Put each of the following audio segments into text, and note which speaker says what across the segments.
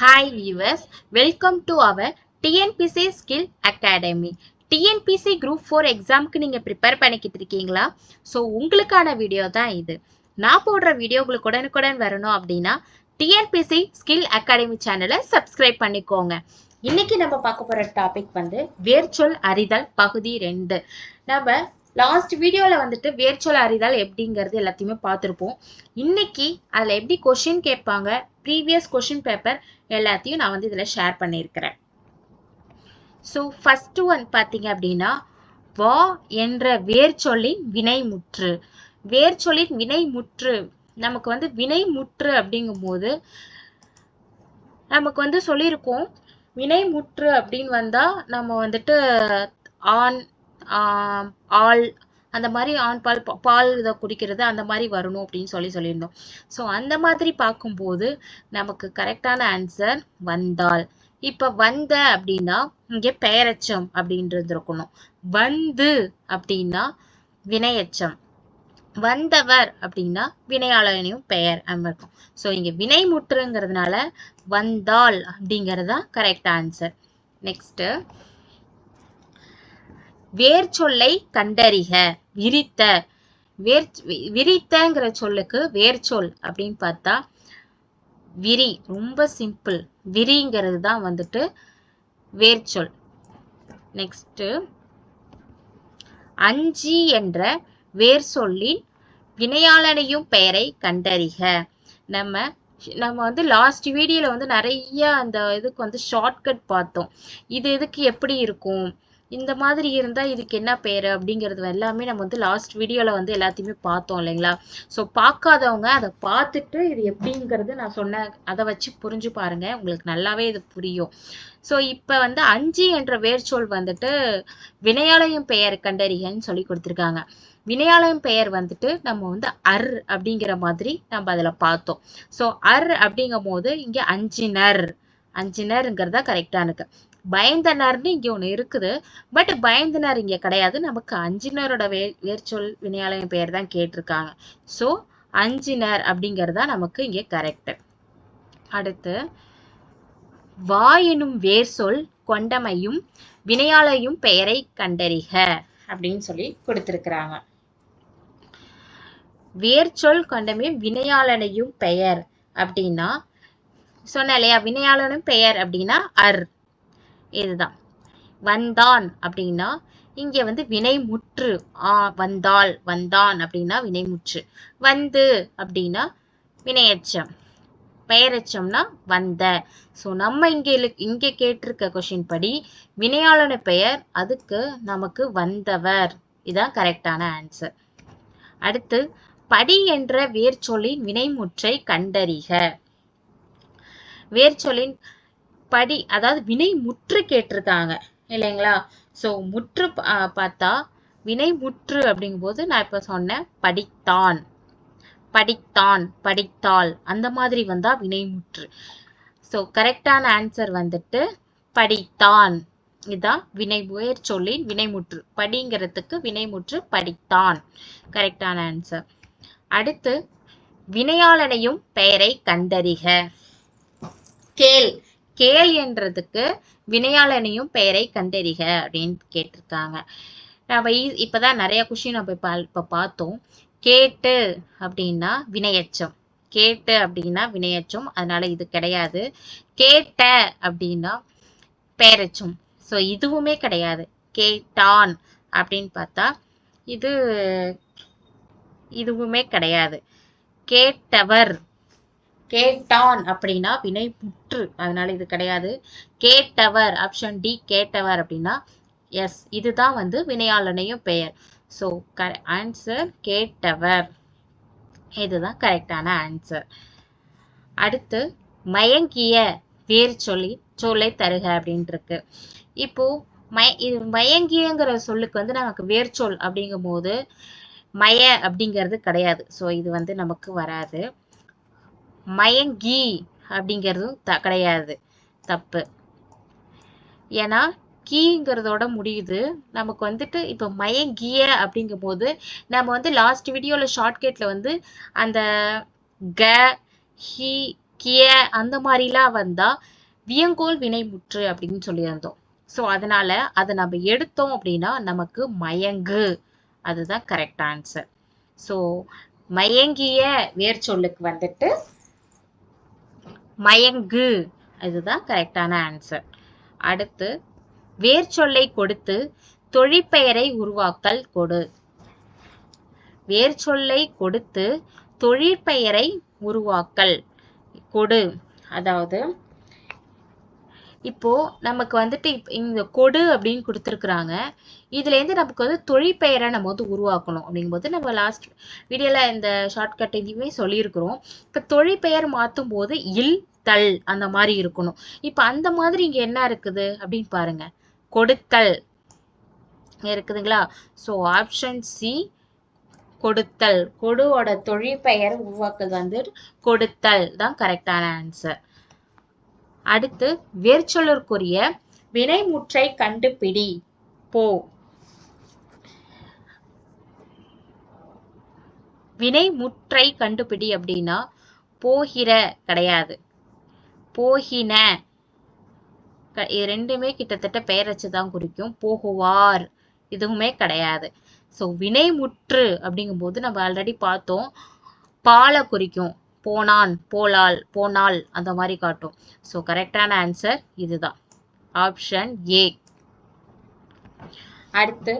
Speaker 1: Hi viewers welcome to our TNPSC skill academy TNPSC group four எக்ஸாமுக்கு நீங்கள் prepare பண்ணிக்கிட்டு இருக்கீங்களா? ஸோ உங்களுக்கான வீடியோ தான் இது. நான் போடுற வீடியோ உங்களுக்கு உடனுக்குடன் வரணும் அப்படின்னா டிஎன்பிசி ஸ்கில் அகாடமி சேனலை சப்ஸ்கிரைப் பண்ணிக்கோங்க. இன்னைக்கு நம்ம பார்க்க போகிற டாபிக் வந்து வேர்ச்சொல் அறிதல் பகுதி ரெண்டு. நம்ம லாஸ்ட் வீடியோவில் வந்துட்டு வேர்ச்சுவல் அறிதல் எப்படிங்கிறது எல்லாத்தையுமே பார்த்துருப்போம். இன்னைக்கு அதில் எப்படி கொஷின் கேட்பாங்க? ப்ரீவியஸ் கொஷின் பேப்பர் எல்லாத்தையும் நான் வந்து இதில் ஷேர் பண்ணியிருக்கிறேன். ஸோ ஃபஸ்ட்டு ஒன் பார்த்தீங்க அப்படின்னா வா என்ற வேர்ச்சொல்லின் வினைமுற்று. வேர்ச்சொல்லின் வினைமுற்று. நமக்கு வந்து வினைமுற்று அப்படிங்கும்போது நமக்கு வந்து சொல்லியிருக்கோம். வினைமுற்று அப்படின்னு வந்தால் நம்ம வந்துட்டு ஆண் ஆள் அந்த மாதிரி ஆண் பால் பா- பால் இதை குடிக்கிறது அந்த மாதிரி வரணும் அப்படின்னு சொல்லி சொல்லியிருந்தோம். ஸோ அந்த மாதிரி பார்க்கும்போது நமக்கு கரெக்டான ஆன்சர் வந்தால். இப்போ வந்த அப்படின்னா இங்கே பெயரச்சம் அப்படின்றது இருக்கணும். வந்து அப்படின்னா வினையச்சம். வந்தவர் அப்படின்னா வினையாளனையும் பெயர் இருக்கும். ஸோ இங்கே வினை முற்றுங்கிறதுனால வந்தால் அப்படிங்கிறது தான் கரெக்ட் ஆன்சர் நெக்ஸ்ட்டு வேர்ச்சொல்லை கண்டறிக. விரித்த. வேர் வி- விரித்தங்கிற சொல்லுக்கு வேர்ச்சொல் அப்படின்னு பார்த்தா விரி ரொம்ப சிம்பிள் விரிங்கிறது தான் வந்துட்டு வேர்ச்சொல். நெக்ஸ்ட் அஞ்சி என்ற வேர் சொல்லின் வினையாளனையும் பெயரை கண்டறிக. நம்ம நம்ம வந்து லாஸ்ட் வீடியோல வந்து நிறைய அந்த இதுக்கு வந்து ஷார்ட்கட் பார்த்தோம். இது இதுக்கு எப்படி இருக்கும்? இந்த மாதிரி இருந்தா இதுக்கு என்ன பேர் அப்படிங்கிறது எல்லாமே நம்ம வந்து லாஸ்ட் வீடியோல வந்து எல்லாத்தையுமே பார்த்தோம் இல்லைங்களா? ஸோ பார்க்காதவங்க அதை பார்த்துட்டு இது எப்படிங்கிறது நான் சொன்ன அதை வச்சு புரிஞ்சு பாருங்க. உங்களுக்கு நல்லாவே இது புரியும். ஸோ இப்போ வந்து அஞ்சு என்ற வேர்ச்சொல் வந்துட்டு வினையாலயம் பெயர் கண்டறிகன்னு சொல்லி கொடுத்துருக்காங்க. வினையாலயம் பெயர் வந்துட்டு நம்ம வந்து அர் அப்படிங்கிற மாதிரி நம்ம அதில் பார்த்தோம். ஸோ அர் அப்படிங்கும் போது இங்கே அஞ்சினர். கரெக்டான இருக்கு. பயந்தனர்னு இங்கே ஒன்று இருக்குது. பட் பயந்தனர் இங்கே கிடையாது. நமக்கு அஞ்சினரோட வே வேர்ச்சொல் வினையாளையும் பெயர் தான் கேட்டிருக்காங்க. ஸோ அஞ்சினர் அப்படிங்கிறது தான் நமக்கு இங்கே கரெக்ட் அடுத்து வா எனும் வேர் சொல் கொண்டமையும் வினையாளையும் பெயரை கண்டறிக அப்படின்னு சொல்லி கொடுத்திருக்கிறாங்க. வேர்ச்சொல் கொண்டமையும் வினையாளனையும் பெயர் அப்படின்னா சொன்ன இல்லையா? வினையாளனும் பெயர் அப்படின்னா அர். இதுதான். வந்தான் அப்படின்னா இங்க வந்து வினைமுற்று ஆ வந்தாள் வந்தான் அப்படின்னா வினைமுற்று. வந்து அப்படின்னா வினையச்சம். பெயரச்சம்னா வந்த. ஸோ நம்ம இங்கே இங்கே கேட்டிருக்க கொஷின் படி வினையாளன பெயர் அதுக்கு நமக்கு வந்தவர். இதான் கரெக்டான ஆன்சர் அடுத்து படி என்ற வேர்ச்சொல்லின் வினைமுற்றை கண்டறிக. வேர்ச்சொல்லின் படி அதாவது வினை முற்று கேட்டிருக்காங்க இல்லைங்களா? ஸோ முற்று பா- பார்த்தா வினை முற்று அப்படிங்கும்போது நான் இப்போ சொன்னேன் படித்தான். படித்தான் படித்தாள். அந்த மாதிரி வந்தா வினைமுற்று ஸோ கரெக்டான ஆன்சர் வந்துட்டு படித்தான். இதுதான் வினை உயர் சொல்லின் வினைமுற்று படிங்கிறதுக்கு வினைமுற்று படித்தான். கரெக்டான ஆன்சர் அடுத்து வினையாளனையும் பெயரை கண்டறிக. கேள். கேள் என்றதுக்கு வினையாளனையும் பெயரை கண்டறிக அப்படின்னு கேட்டிருக்காங்க. நம்ம ஈ- இப்பதான் நிறைய கொஷின் நம்ம இப்போ இப்போ பார்த்தோம். கேட்டு அப்படின்னா வினையச்சம். கேட்டு அப்படின்னா வினையச்சம். அதனால இது கிடையாது. கேட்ட அப்படின்னா பெயரச்சம். ஸோ இதுவுமே கிடையாது. கேட்டான் அப்படின்னு பார்த்தா இது இதுவுமே கிடையாது. கேட்டவர் கேட்டான் அப்படின்னா வினை புற்று. அதனால இது கிடையாது. கேட்டவர் ஆப்ஷன் டி கேட்டவர் அப்படின்னா எஸ் இதுதான் வந்து வினையாளனையும் பெயர். ஸோ க ஆன்சர் கேட்டவர். இதுதான் கரெக்டான ஆன்சர் அடுத்து மயங்கிய வேர் சொல்லி சொல்லை தருக அப்படின்ட்டு இருக்கு இப்போ மய இது மயங்கியங்கிற சொல்லுக்கு வந்து நமக்கு வேர்ச்சொல் அப்படிங்கும்போது மய அப்படிங்கிறது கிடையாது. ஸோ இது வந்து நமக்கு வராது. மயங்கி அப்படிங்கிறதும் த கிடையாது. தப்பு. ஏன்னா கீங்கிறதோட முடியுது. நமக்கு வந்துட்டு இப்போ மயங்கிய அப்படிங்கும்போது நம்ம வந்து லாஸ்ட் வீடியோவில் ஷார்ட்கட்டில் வந்து அந்த க ஹி கிய அந்த மாதிரிலாம் வந்தால் வியங்கோல் வினைமுற்று அப்படின்னு சொல்லியிருந்தோம். ஸோ அதனால அதை நம்ம எடுத்தோம் அப்படின்னா நமக்கு மயங்கு. அதுதான் கரெக்ட் ஆன்சர் ஸோ மயங்கிய வேர் சொல்லுக்கு வந்துட்டு மயங்கு. இதுதான் கரெக்டான ஆன்சர் அடுத்து வேர் சொல்லை கொடுத்து தொழிற்பெயரை உருவாக்கல் கொடு. வேர் சொல்லை கொடுத்து தொழிற்பெயரை உருவாக்கல் கொடு. அதாவது இப்போ நமக்கு வந்துட்டு இந்த கொடு அப்படின்னு கொடுத்துருக்குறாங்க. இதுல இருந்து நமக்கு வந்து தொழிற்பெயரை நம்ம வந்து உருவாக்கணும் அப்படிங்கும்போது நம்ம லாஸ்ட் வீடியோவில் இந்த ஷார்ட்கட் இதுவுமே சொல்லியிருக்கிறோம். இப்போ தொழிற்பெயர் மாற்றும் போது இல் தல் அந்த மாதிரி இருக்கணும். இப்ப அந்த மாதிரி இங்க என்ன இருக்குது அப்படின்னு பாருங்க. கொடுத்தல் இருக்குதுங்களா? ஸோ ஆப்ஷன் சி கொடுத்தல். கொடுவோட தொழிற்பெயர் உருவாக்குது வந்து கொடுத்தல். தான் கரெக்டான ஆன்சர் அடுத்து வேர்ச்சொலருக்குரிய வினைமுற்றை கண்டுபிடி. போ. வினைமுற்றை கண்டுபிடி அப்படின்னா போகிற கிடையாது. போகின. க- இது ரெண்டுமே கிட்டத்தட்ட பெயரச்சு தான் குறிக்கும். போகுவார். இதுவுமே கிடையாது. ஸோ வினைமுற்று அப்படிங்கும்போது நம்ம ஆல்ரெடி பார்த்தோம். பாலை குறிக்கும். போனான் போலால் போனால் அந்த மாதிரி காட்டும். ஸோ கரெக்டான ஆன்சர் இதுதான். ஆப்ஷன் ஏ அடுத்து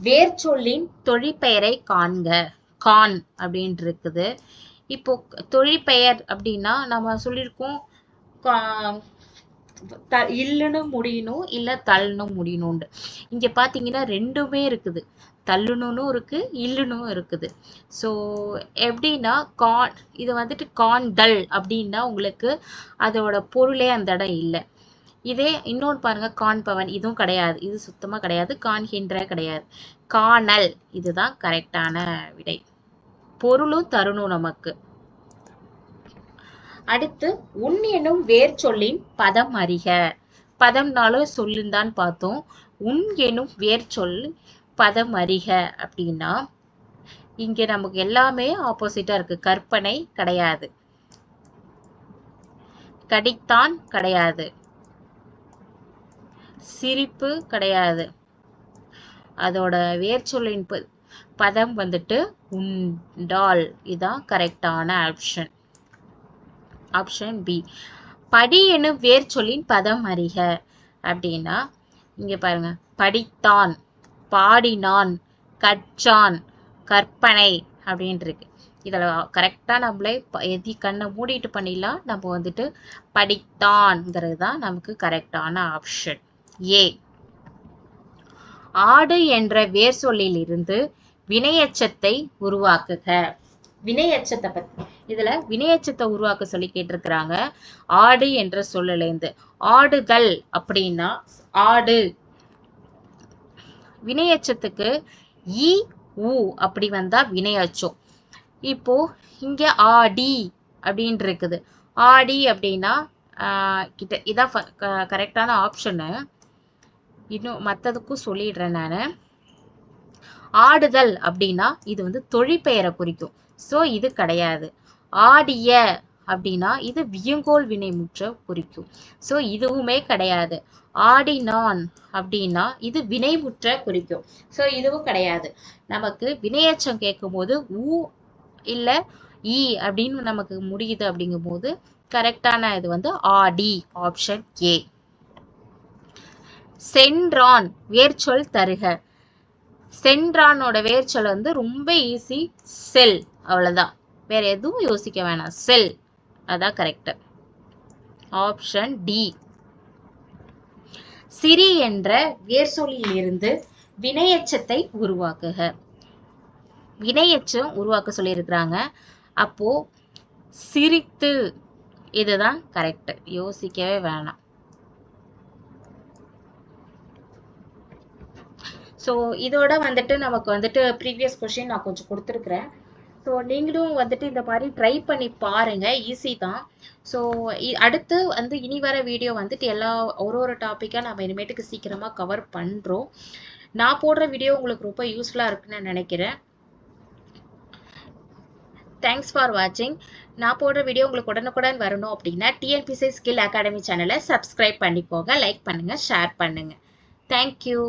Speaker 1: வேர்ச்சொல்லின் தொழிற்பெயரை காண்க. கான் அப்படின்னு இருக்குது. இப்போ தொழிற்பெயர் அப்படின்னா நம்ம சொல்லியிருக்கோம். த- இல்லுன்னு முடியணும் இல்லை தள்ளணும் முடியணும்னு இங்கே பார்த்தீங்கன்னா ரெண்டுமே இருக்குது. தள்ளுனும் இருக்கு இல்லுனும் இருக்குது. ஸோ எப்படின்னா கான் இது வந்துட்டு கான் தல் அப்படின்னா உங்களுக்கு அதோட பொருளே அந்த இடம் இல்லை. இதே இன்னொன்று பாருங்க கான் பவன். இதுவும் கிடையாது. இது சுத்தமாக கிடையாது. காண்கின்ற கிடையாது. காணல். இதுதான் கரெக்டான விடை. பொருளும் தருணும் நமக்கு. அடுத்து உன் எனும் வேர் சொல்லின் பதம் அறிக. பதம்னாலும் சொல்லுந்தான் பார்த்தோம். உன் எனும் வேர் சொல் பதம் அறிக. அப்படின்னா இங்கே நமக்கு எல்லாமே ஆப்போசிட்டா இருக்கு. கற்பனை கிடையாது. கடித்தான் கிடையாது. சிரிப்பு கிடையாது. அதோட வேர்ச்சொல்லின் ப- பதம் வந்துட்டு உண்டால். இதுதான் கரெக்டான ஆப்ஷன் ஆப்ஷன் பி படி எனும் வேர்ச்சொல்லின் பதம் அறிக. அப்படின்னா இங்க பாருங்க. படித்தான் பாடினான் கற்றான் கற்பனை அப்படின்னு இருக்கு. இதில் கரெக்டாக நம்மளே எதி கண்ணை மூடிட்டு பண்ணிடலாம். நம்ம வந்துட்டு படித்தான்ங்கிறது தான் நமக்கு கரெக்டான ஆப்ஷன் ஏ ஆடு என்ற வேர் சொல்லிலிருந்து வினையச்சத்தை உருவாக்குக. வினையச்சத்தை பற்றி இதுல வினையச்சத்தை உருவாக்க சொல்லி கேட்டிருக்கிறாங்க. ஆடு என்ற சொல்லிலேருந்து ஆடுதல் அப்படின்னா ஆடு. வினையச்சத்துக்கு இ உ அப்படி வந்தா வினையச்சம். இப்போ இங்க ஆடி அப்படின்னு இருக்குது. ஆடி அப்படின்னா கிட்ட இதான் கரெக்டான ஆப்ஷனு. இன்னும் மற்றதுக்கும் சொல்லிடுறேன் நான். ஆடுதல் அப்படின்னா இது வந்து தொழிற்பெயரை குறிக்கும். ஸோ இது கிடையாது. ஆடிய அப்படின்னா இது வியங்கோல் வினைமுற்ற குறிக்கும். ஸோ இதுவுமே கிடையாது. ஆடினான் அப்படின்னா இது வினைமுற்ற குறிக்கும். ஸோ இதுவும் கிடையாது. நமக்கு வினையச்சம் கேட்கும்போது ஊ இல்லை இ அப்படின்னு நமக்கு முடியுது அப்படிங்கும்போது கரெக்டான இது வந்து ஆடி ஆப்ஷன் ஏ. சென்றான் வேர்ச்சொல் தருக. சென்றானோட வேர்ச்சொல் வந்து ரொம்ப ஈஸி செல் அவ்வளோதான் வேற எதுவும் யோசிக்க வேணாம். செல். அதான் கரெக்ட் ஆப்ஷன் டி சிரி என்ற வேர்சொலியிலிருந்து இருந்து உருவாக்குக. வினையச்சம் உருவாக்க சொல்லியிருக்கிறாங்க. அப்போ சிரித்து. இதுதான் கரெக்ட் யோசிக்கவே வேணாம். ஸோ இதோட வந்துட்டு நமக்கு வந்துட்டு ப்ரீவியஸ் கொஷின் நான் கொஞ்சம் கொடுத்துருக்குறேன். ஸோ நீங்களும் வந்துட்டு இந்த மாதிரி ட்ரை பண்ணி பாருங்க. ஈஸி தான். ஸோ அடுத்து வந்து இனி வர வீடியோ வந்துட்டு எல்லா ஒரு ஒரு டாப்பிக்காக நம்ம இனிமேட்டுக்கு சீக்கிரமாக கவர் பண்ணுறோம் நான் போடுற வீடியோ உங்களுக்கு ரொம்ப யூஸ்ஃபுல்லாக இருக்குன்னு நினைக்கிறேன். தேங்க்ஸ் ஃபார் வாட்சிங் நான் போடுற வீடியோ உங்களுக்கு உடனுக்குடன் வரணும் அப்படின்னா டிஎன்பிசி ஸ்கில் அகாடமி சேனலை சப்ஸ்கிரைப் பண்ணிக்கோங்க லைக் பண்ணுங்கள் ஷேர் பண்ணுங்கள் தேங்க்யூ